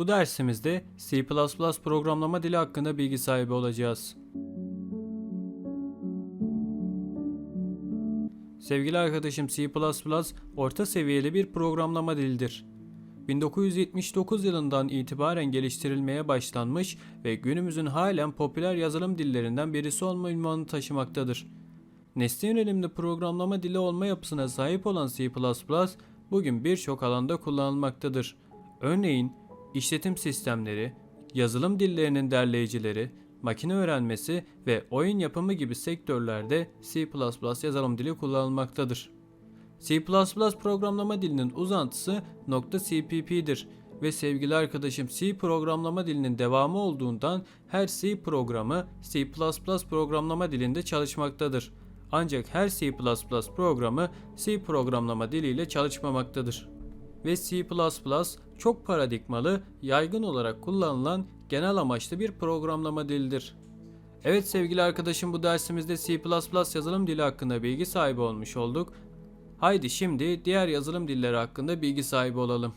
Bu dersimizde C++ programlama dili hakkında bilgi sahibi olacağız. Sevgili arkadaşım C++ orta seviyeli bir programlama dilidir. 1979 yılından itibaren geliştirilmeye başlanmış ve günümüzün halen popüler yazılım dillerinden birisi olma ünvanını taşımaktadır. Nesne yönelimli programlama dili olma yapısına sahip olan C++ bugün birçok alanda kullanılmaktadır. Örneğin işletim sistemleri, yazılım dillerinin derleyicileri, makine öğrenmesi ve oyun yapımı gibi sektörlerde C++ yazılım dili kullanılmaktadır. C++ programlama dilinin uzantısı .cpp'dir ve sevgili arkadaşım C programlama dilinin devamı olduğundan her C programı C++ programlama dilinde çalışmaktadır. Ancak her C++ programı C programlama diliyle çalışmamaktadır. Ve C++ çok paradigmalı, yaygın olarak kullanılan genel amaçlı bir programlama dilidir. Evet sevgili arkadaşım bu dersimizde C++ yazılım dili hakkında bilgi sahibi olmuş olduk. Haydi şimdi diğer yazılım dilleri hakkında bilgi sahibi olalım.